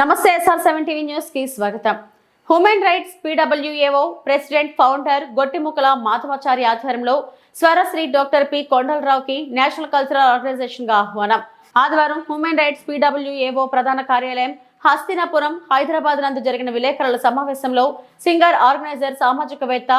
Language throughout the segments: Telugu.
నమస్తే ఎస్ఆర్ సెవెన్ టీవీ న్యూస్కి స్వాగతం. Human rights PWAO president founder Gottimukkala Madhavachari ఆధ్వర్యంలో స్వరశ్రీ డాక్టర్ పి కొండలరావుకి నేషనల్ కల్చరల్ ఆర్గనైజేషన్గా ఆహ్వానం. ఆదివారం హ్యూమన్ రైట్స్ పీడబ్ల్యూఏఓ ప్రధాన కార్యాలయం హస్తినాపురం హైదరాబాద్ నందు జరిగిన విలేకరుల సమావేశంలో సింగర్ ఆర్గనైజర్ సామాజికవేత్త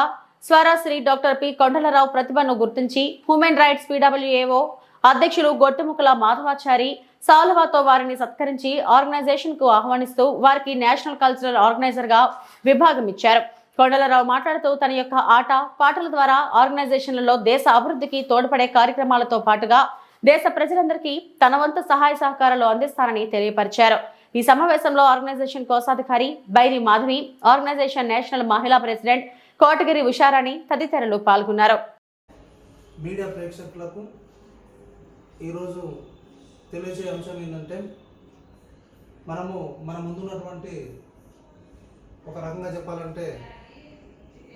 స్వరశ్రీ డాక్టర్ పి కొండలరావు ప్రతిభను గుర్తించి హ్యూమన్ రైట్స్ పీడబ్ల్యూఏఓ అధ్యక్షులు గొట్టుముక్కల మాధవాచారి సాల్వాతో వారిని సత్కరించి ఆర్గనైజేషన్కు ఆహ్వానిస్తూ వారికి నేషనల్ కల్చరల్ ఆర్గనైజర్గా విభాగం ఇచ్చారు. కొండలరావు మాట్లాడుతూ తన యొక్క ఆట పాటల ద్వారా ఆర్గనైజేషన్లలో దేశ అభివృద్ధికి తోడ్పడే కార్యక్రమాలతో పాటుగా దేశ ప్రజలందరికీ తన వంతు సహాయ సహకారాలు అందిస్తారని తెలియపరిచారు. ఈ సమావేశంలో ఆర్గనైజేషన్ కోశాధికారి బైరి మాధవి ఆర్గనైజేషన్ నేషనల్ మహిళా ప్రెసిడెంట్ కోటగిరి ఉషారాణి తదితరులు పాల్గొన్నారు. మీడియా ప్రేక్షకులకు ఈరోజు తెలియజే అంశం ఏంటంటే మనము మన ముందున్నటువంటి ఒక రకంగా చెప్పాలంటే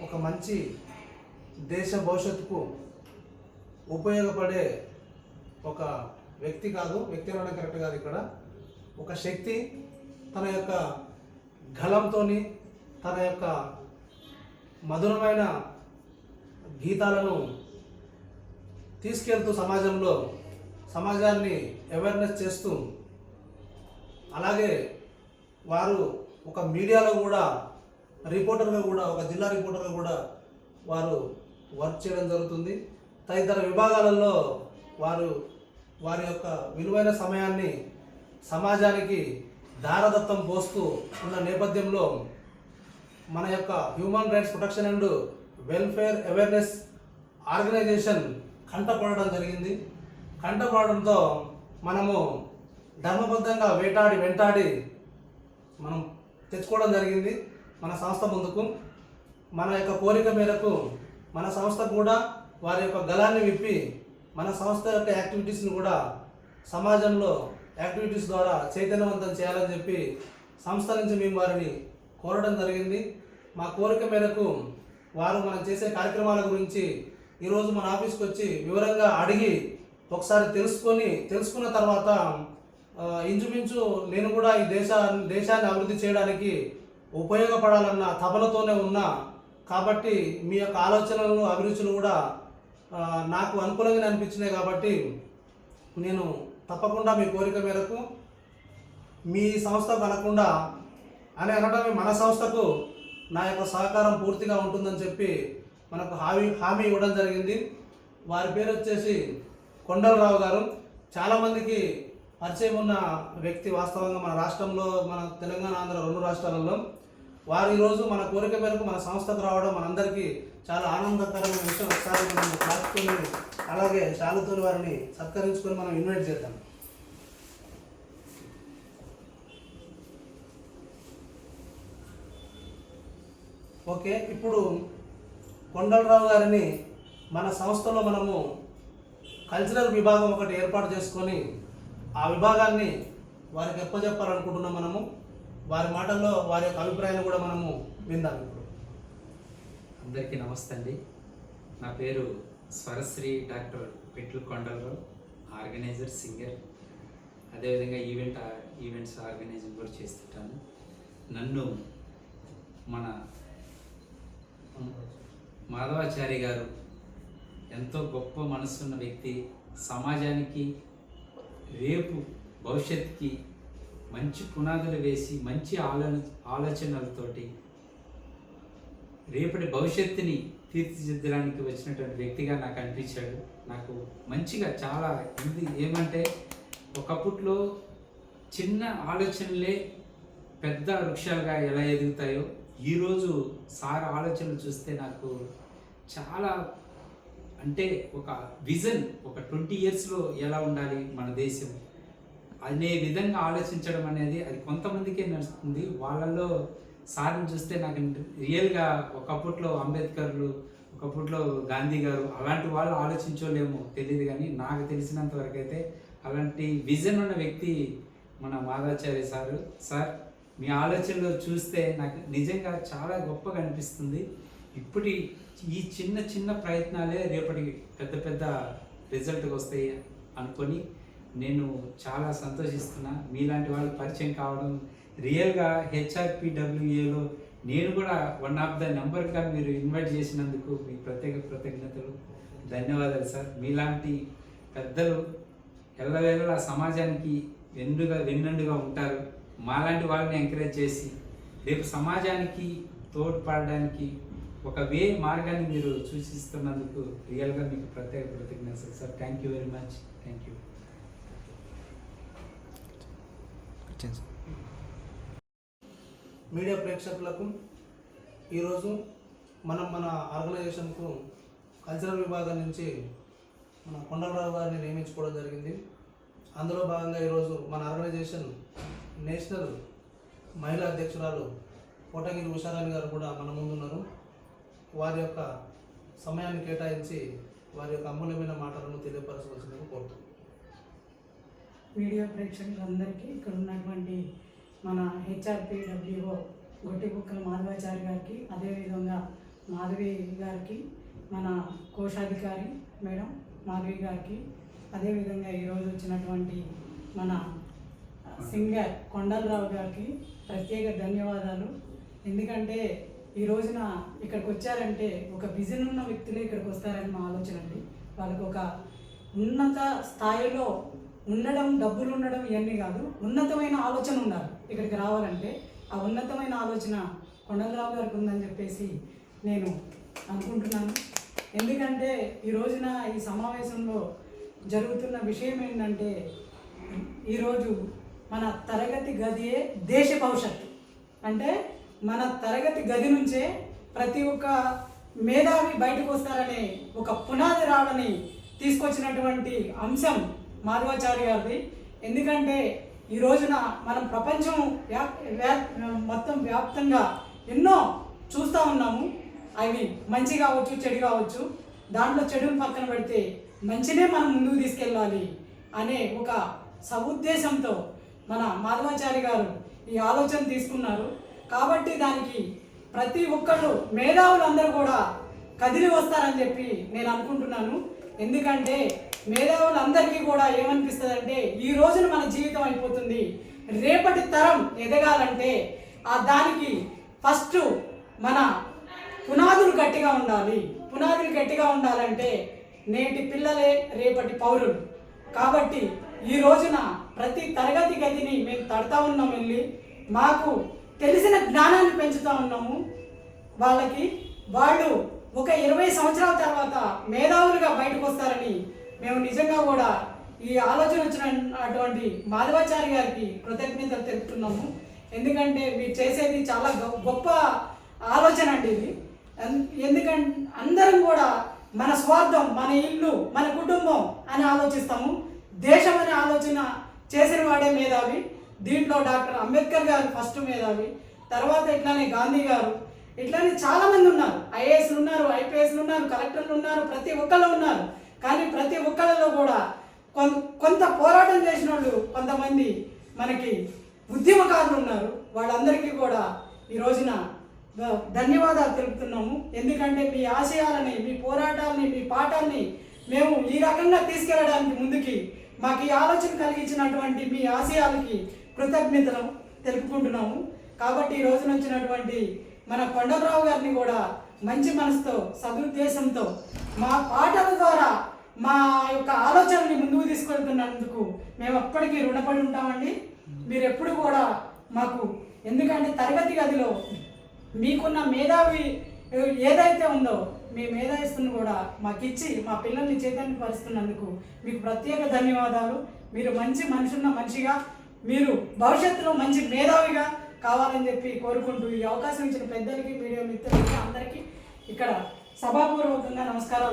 ఒక మంచి దేశ భవిష్యత్తుకు ఉపయోగపడే ఒక వ్యక్తి కాదు వ్యక్తి అనడం కరెక్ట్ కాదు ఇక్కడ. ఒక శక్తి తన యొక్క గలంతో తన యొక్క మధురమైన గీతాలను తీసుకెళ్తూ సమాజంలో సమాజాన్ని అవేర్నెస్ చేస్తూ అలాగే వారు ఒక మీడియాలో కూడా రిపోర్టర్గా కూడా ఒక జిల్లా రిపోర్టర్గా కూడా వారు వర్క్ చేయడం జరుగుతుంది. తదితర విభాగాలలో వారు వారి యొక్క విలువైన సమయాన్ని సమాజానికి దారదత్తం పోస్తూ ఉన్న నేపథ్యంలో మన యొక్క human rights protection and welfare awareness organisation కంటపడడం జరిగింది. కంటపడడంతో మనము ధర్మబద్ధంగా వేటాడి వెంటాడి మనం తెచ్చుకోవడం జరిగింది మన సంస్థ ముందుకు. మన యొక్క కోరిక మేరకు మన సంస్థ కూడా వారి యొక్క గలాన్ని విప్పి మన సంస్థ యొక్క యాక్టివిటీస్ని కూడా సమాజంలో యాక్టివిటీస్ ద్వారా చైతన్యవంతం చేయాలని చెప్పి సంస్థ నుంచి మేము వారిని కోరడం జరిగింది. మా కోరిక మేరకు వారు మనం చేసే కార్యక్రమాల గురించి ఈరోజు మన ఆఫీస్కి వచ్చి వివరంగా అడిగి ఒకసారి తెలుసుకొని తెలుసుకున్న తర్వాత ఇంచుమించు నేను కూడా ఈ దేశ దేశాన్ని అభివృద్ధి చేయడానికి ఉపయోగపడాలన్న తపనతోనే ఉన్నా. కాబట్టి మీ యొక్క ఆలోచనలు అభిరుచులు కూడా నాకు అనుకూలంగా అనిపించినాయి కాబట్టి నేను తప్పకుండా మీ కోరిక మేరకు మీ సంస్థకు అనకుండా అని అనడమే మన సంస్థకు నా యొక్క సహకారం పూర్తిగా ఉంటుందని చెప్పి మనకు హామీ హామీ ఇవ్వడం జరిగింది. వారి పేరు వచ్చేసి కొండలరావు గారు చాలామందికి పరిచయం ఉన్న వ్యక్తి వాస్తవంగా మన రాష్ట్రంలో మన తెలంగాణ ఆంధ్ర రెండు రాష్ట్రాలలో. వారు ఈరోజు మన కోరిక మేరకు మన సంస్థకు రావడం మనందరికీ చాలా ఆనందకరమైన విషయం. ఒకసారి మనం రాసుకొని అలాగే శాలుతో వారిని సత్కరించుకొని మనం ఇన్వైట్ చేద్దాం. ఓకే ఇప్పుడు కొండలరావు గారిని మన సంస్థలో మనము కల్చరల్ విభాగం ఒకటి ఏర్పాటు చేసుకొని ఆ విభాగాన్ని వారికి ఎప్పచెప్పాలనుకుంటున్నాం మనము. వారి మాటల్లో వారి యొక్క అభిప్రాయాన్ని కూడా మనము విందాం ఇప్పుడు. అందరికీ నమస్తే అండి. నా పేరు Swarasri doctor Petlu Kondalarao organiser singer. అదేవిధంగా ఈవెంట్ ఈవెంట్స్ ఆర్గనైజింగ్ కూడా చేస్తుంటాను. నన్ను మన మాధవాచారి గారు ఎంతో గొప్ప మనసున్న వ్యక్తి సమాజానికి రేపు భవిష్యత్తుకి మంచి పునాదులు వేసి మంచి ఆలో ఆలోచనలతోటి రేపటి భవిష్యత్తుని తీర్చిదిద్దడానికి వచ్చినటువంటి వ్యక్తిగా నాకు అనిపించాడు. నాకు మంచిగా చాలా ఇది ఏమంటే ఒకప్పట్లో చిన్న ఆలోచనలే పెద్ద వృక్షాలుగా ఎలా ఎదుగుతాయో ఈరోజు సార్ ఆలోచనలు చూస్తే నాకు చాలా అంటే ఒక విజన్ ఒక ట్వంటీ ఇయర్స్లో ఎలా ఉండాలి మన దేశం అనే విధంగా ఆలోచించడం అనేది అది కొంతమందికే నడుస్తుంది. వాళ్ళల్లో సార్ని చూస్తే నాకు రియల్గా ఒకప్పట్లో అంబేద్కర్లు ఒకప్పట్లో గాంధీ గారు అలాంటి వాళ్ళు ఆలోచించలేమో తెలియదు కానీ నాకు తెలిసినంత వరకు అయితే అలాంటి విజన్ ఉన్న వ్యక్తి మన మాధాచార్య సారు. సార్ మీ ఆలోచనలో చూస్తే నాకు నిజంగా చాలా గొప్పగా అనిపిస్తుంది. ఇప్పటి ఈ చిన్న చిన్న ప్రయత్నాలే రేపటి పెద్ద పెద్ద రిజల్ట్కి వస్తాయి అనుకొని నేను చాలా సంతోషిస్తున్నా. మీలాంటి వాళ్ళు పరిచయం కావడం రియల్గా హెచ్ఆర్పిడబ్ల్యూఏలో నేను కూడా వన్ ఆఫ్ ద నెంబర్గా మీరు ఇన్వైట్ చేసినందుకు మీ ప్రత్యేక కృతజ్ఞతలు. ధన్యవాదాలు సార్. మీలాంటి పెద్దలు ఎల్లవేళలా సమాజానికి వెన్నుగా వెన్నండుగా ఉంటారు. మాలాంటి వాళ్ళని ఎంకరేజ్ చేసి రేపు సమాజానికి తోడ్పడడానికి ఒక వే మార్గాన్ని మీరు సూచిస్తున్నందుకు రియల్గా మీకు ప్రత్యేక కృతజ్ఞతలు. Sir thank you very much thank you media ప్రేక్షకులకు ఈరోజు మనం మన ఆర్గనైజేషన్కు కల్చరల్ విభాగం నుంచి మన కొండలరావు గారిని నియమించుకోవడం జరిగింది. అందులో భాగంగా ఈరోజు మన ఆర్గనైజేషన్ నేషనల్ మహిళా అధ్యక్షురాలు కోటగిరి ఉషారాణి గారు కూడా మన ముందు వారి యొక్క సమయాన్ని కేటాయించి వారి యొక్క అమూల్యమైన మాటలను తెలియపరచవలసిందిగా కోరుతున్నాను వీడియో ప్రేక్షకులందరికీ ఇక్కడ ఉన్నటువంటి మన హెచ్ఆర్పిడబ్ల్యూఓ గొట్టిబుక్కల మాధవాచారి గారికి అదేవిధంగా మాధవి గారికి మన కోశాధికారి మేడం మాధవి గారికి అదేవిధంగా ఈరోజు వచ్చినటువంటి మన సింగర్ కొండలరావు గారికి ప్రత్యేక ధన్యవాదాలు. ఎందుకంటే ఈ రోజున ఇక్కడికి వచ్చారంటే ఒక విజన్ ఉన్న వ్యక్తులే ఇక్కడికి వస్తారని మా ఆలోచన అండి. వాళ్ళకు ఒక ఉన్నత స్థాయిలో ఉండడం డబ్బులు ఉండడం ఇవన్నీ కాదు ఉన్నతమైన ఆలోచన ఉండాలి. ఇక్కడికి రావాలంటే ఆ ఉన్నతమైన ఆలోచన కొండలరావు గారికి ఉందని చెప్పేసి నేను అనుకుంటున్నాను. ఎందుకంటే ఈ రోజున ఈ సమావేశంలో జరుగుతున్న విషయం ఏంటంటే ఈరోజు మన తరగతి గదియే దేశ భవిష్యత్తు. అంటే మన తరగతి గది నుంచే ప్రతి ఒక్క మేధావి బయటకు వస్తారనే ఒక పునాది రావని తీసుకొచ్చినటువంటి అంశం మాధవాచార్య గారిది. ఎందుకంటే ఈ రోజున మనం ప్రపంచం వ్యాప్ వ్యా- మొత్తం వ్యాప్తంగా ఎన్నో చూస్తూ ఉన్నాము. అవి మంచి కావచ్చు చెడు కావచ్చు. దాంట్లో చెడుని పక్కన పెడితే మంచినే మనం ముందుకు తీసుకెళ్ళాలి అనే ఒక సదుద్దేశంతో మన మాధవాచారి గారు ఈ ఆలోచన తీసుకున్నారు. కాబట్టి దానికి ప్రతి ఒక్కళ్ళు మేధావులందరూ కూడా కదిలి వస్తారని చెప్పి నేను అనుకుంటున్నాను. ఎందుకంటే మేధావులందరికీ కూడా ఏమనిపిస్తుంది అంటే ఈ రోజున మన జీవితం అయిపోతుంది. రేపటి తరం ఎదగాలంటే ఆ దానికి ఫస్ట్ మన పునాదులు గట్టిగా ఉండాలి. పునాదులు గట్టిగా ఉండాలంటే నేటి పిల్లలే రేపటి పౌరులు. కాబట్టి ఈ రోజున ప్రతి తరగతి గదిని మేము తడతా ఉన్నాం వెళ్ళి. మాకు తెలిసిన జ్ఞానాన్ని పెంచుతూ ఉన్నాము. వాళ్ళకి వాళ్ళు ఒక ఇరవై సంవత్సరాల తర్వాత మేధావులుగా బయటకు వస్తారని మేము నిజంగా కూడా ఈ ఆలోచన వచ్చిన అటువంటి మాధవాచారి గారికి కృతజ్ఞతలు తెలుపుతున్నాము. ఎందుకంటే మీరు చేసేది చాలా గొ- గొప్ప ఆలోచన అండి ఇది. ఎందుకంటే అందరం కూడా మన స్వార్థం మన ఇల్లు మన కుటుంబం అని ఆలోచిస్తాము. దేశం అనే ఆలోచన చేసిన వాడే మేధావి. దీంట్లో డాక్టర్ అంబేద్కర్ గారు ఫస్ట్ మేధావి తర్వాత ఇట్లానే గాంధీ గారు. ఇట్లానే చాలా మంది ఉన్నారు. ఐఏఎస్లు ఉన్నారు ఐపీఎస్లు ఉన్నారు కలెక్టర్లు ఉన్నారు ప్రతి ఒక్కళ్ళు ఉన్నారు. కానీ ప్రతి ఒక్కళ్ళలో కూడా కొం- కొంత పోరాటం చేసిన వాళ్ళు కొంతమంది మనకి ఉద్యమకారులు ఉన్నారు. వాళ్ళందరికీ కూడా ఈ రోజున ధన్యవాదాలు తెలుపుతున్నాము. ఎందుకంటే మీ ఆశయాలని మీ పోరాటాలని మీ పాఠాన్ని మేము ఈ రకంగా తీసుకెళ్ళడానికి ముందుకి మాకు ఈ ఆలోచన కలిగించినటువంటి మీ ఆశయాలకి కృతజ్ఞతలు తెలుపుకుంటున్నాము. కాబట్టి ఈ రోజున వచ్చినటువంటి మన కొండలరావు గారిని కూడా మంచి మనసుతో సదుద్దేశంతో మా పాటల ద్వారా మా యొక్క ఆలోచనని ముందుకు తీసుకెళ్తున్నందుకు మేము అప్పటికీ రుణపడి ఉంటామండి. మీరు ఎప్పుడు కూడా మాకు ఎందుకంటే తరగతి గదిలో మీకున్న మేధావి ఏదైతే ఉందో మీ మేధావిస్తుని కూడా మాకు ఇచ్చి మా పిల్లల్ని చైతన్యపరుస్తున్నందుకు మీకు ప్రత్యేక ధన్యవాదాలు. మీరు మంచి మనుషున్న మనిషిగా మీరు భవిష్యత్తులో మంచి మేధావిగా కావాలని చెప్పి కోరుకుంటూ ఈ అవకాశం ఇచ్చిన పెద్దలకి మీడియా మిత్రులకి అందరికీ ఇక్కడ సభాపూర్వకంగా నమస్కారాలు.